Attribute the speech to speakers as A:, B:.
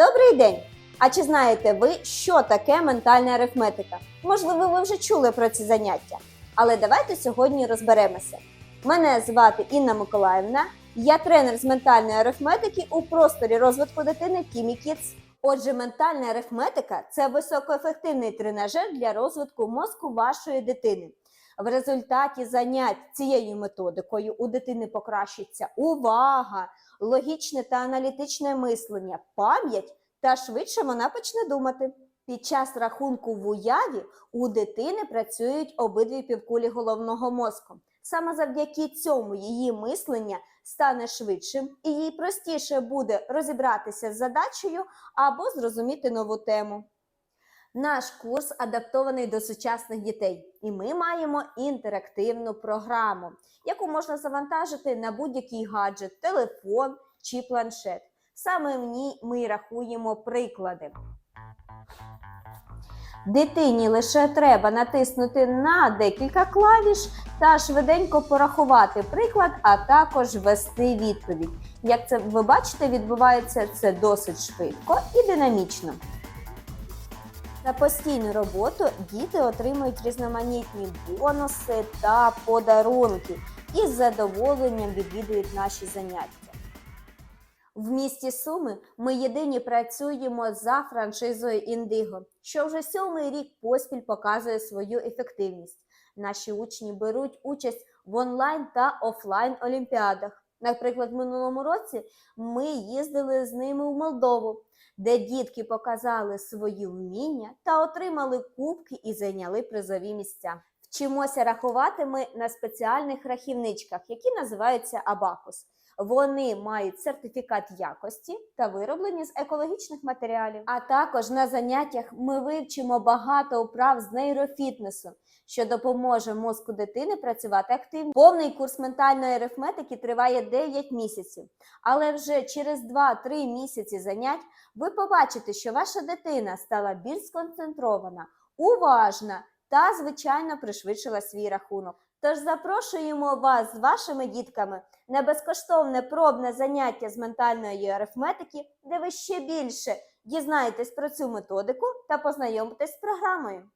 A: Добрий день! А чи знаєте ви, що таке ментальна арифметика? Можливо, ви вже чули про ці заняття. Але давайте сьогодні розберемося. Мене звати Інна Миколаївна, я тренер з ментальної арифметики у просторі розвитку дитини Кімі Kids. Отже, ментальна арифметика це високоефективний тренажер для розвитку мозку вашої дитини. В результаті занять цією методикою у дитини покращиться увага, логічне та аналітичне мислення, пам'ять та швидше вона почне думати. Під час рахунку в уяві у дитини працюють обидві півкулі головного мозку. Саме завдяки цьому її мислення стане швидшим і їй простіше буде розібратися з задачею або зрозуміти нову тему. Наш курс адаптований до сучасних дітей, і ми маємо інтерактивну програму, яку можна завантажити на будь-який гаджет, телефон чи планшет. Саме в ній ми рахуємо приклади. Дитині лише треба натиснути на декілька клавіш та швиденько порахувати приклад, а також ввести відповідь. Як це ви бачите, відбувається це досить швидко і динамічно. За постійну роботу діти отримують різноманітні бонуси та подарунки і з задоволенням відвідують наші заняття. В місті Суми ми єдині працюємо за франшизою Індиго, що вже сьомий рік поспіль показує свою ефективність. Наші учні беруть участь в онлайн та офлайн олімпіадах. Наприклад, в минулому році ми їздили з ними в Молдову, де дітки показали свої вміння та отримали кубки і зайняли призові місця. Вчимося рахувати ми на спеціальних рахівничках, які називаються Абакус. Вони мають сертифікат якості та вироблені з екологічних матеріалів. А також на заняттях ми вивчимо багато вправ з нейрофітнесу, що допоможе мозку дитини працювати активно. Повний курс ментальної арифметики триває 9 місяців, але вже через 2-3 місяці занять ви побачите, що ваша дитина стала більш сконцентрована, уважна та, звичайно, пришвидшила свій рахунок. Тож запрошуємо вас з вашими дітками на безкоштовне пробне заняття з ментальної арифметики, де ви ще більше дізнаєтесь про цю методику та познайомитесь з програмою.